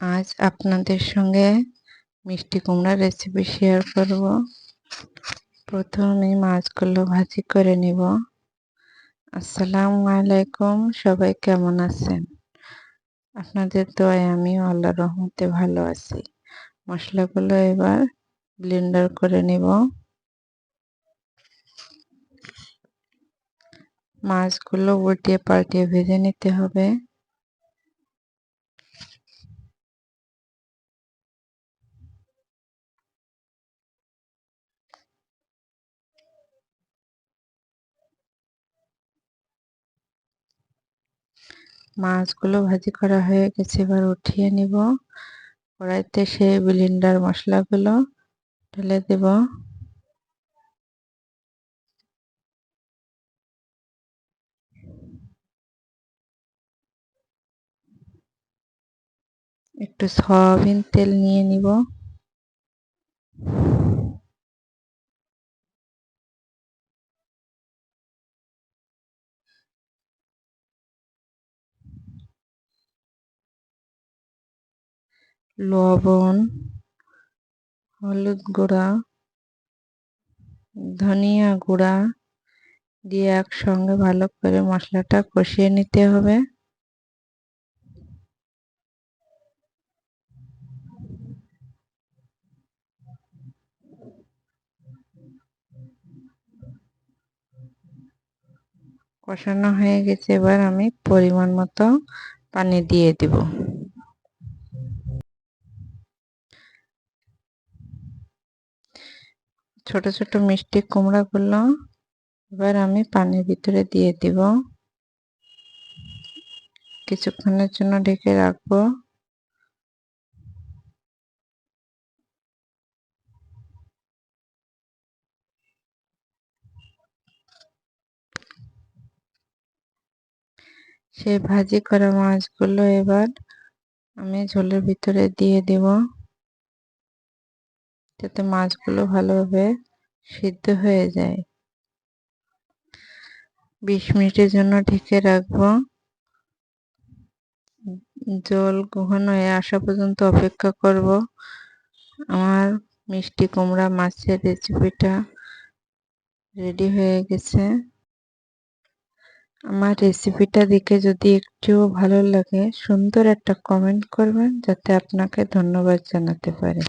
আজ আপনাদের সঙ্গে মিষ্টি কুমড়ার রেসিপি শেয়ার করব। প্রথমে মাছগুলো ভাজি করে নিব। আসসালামু আলাইকুম, সবাই কেমন আছেন? আপনাদের দোয়ায় আমি আল্লাহ রহমতে ভালো আছি। মশলাগুলো এবার ব্লেন্ডার করে নিব। মাছগুলো উল্টিয়ে পাল্টিয়ে ভেজে নিতে হবে। মাছগুলো ভাজি করা হয়ে গেছে, এবার উঠিয়ে নিব। কড়াইতে সে বিলিন্ডার মশলাগুলো ঢেলে দেব। একটু সয়াবিন তেল নিয়ে নিব। লবণ, হলুদ গুঁড়া, ধনিয়া গুঁড়া দিয়ে একসঙ্গে ভালো করে মশলাটা কষিয়ে নিতে হবে। কষানো হয়ে গেছে, এবার আমি পরিমাণ মতো পানি দিয়ে দিব। ছোট ছোট মিষ্টি কুমড়াগুলো এবার আমি পানির ভিতরে দিয়ে দিব। কিছুক্ষণের জন্য ঢেকে রাখব। সেই ভাজি করা মাছগুলো এবার আমি ঝোলের ভিতরে দিয়ে দেব। যাতে মাছগুলো ভালোভাবে সিদ্ধ হয়ে যায়। বিশ মিনিটের জন্য ঢেকে রাখব। জল গ্রহণ হয়ে আসা পর্যন্ত অপেক্ষা করব। আমার মিষ্টি কুমড়া, মাছের রেসিপিটা রেডি হয়ে গেছে। আমার রেসিপিটা দেখে যদি একটুও ভালো লাগে, সুন্দর একটা কমেন্ট করবেন, যাতে আপনাকে ধন্যবাদ জানাতে পারে।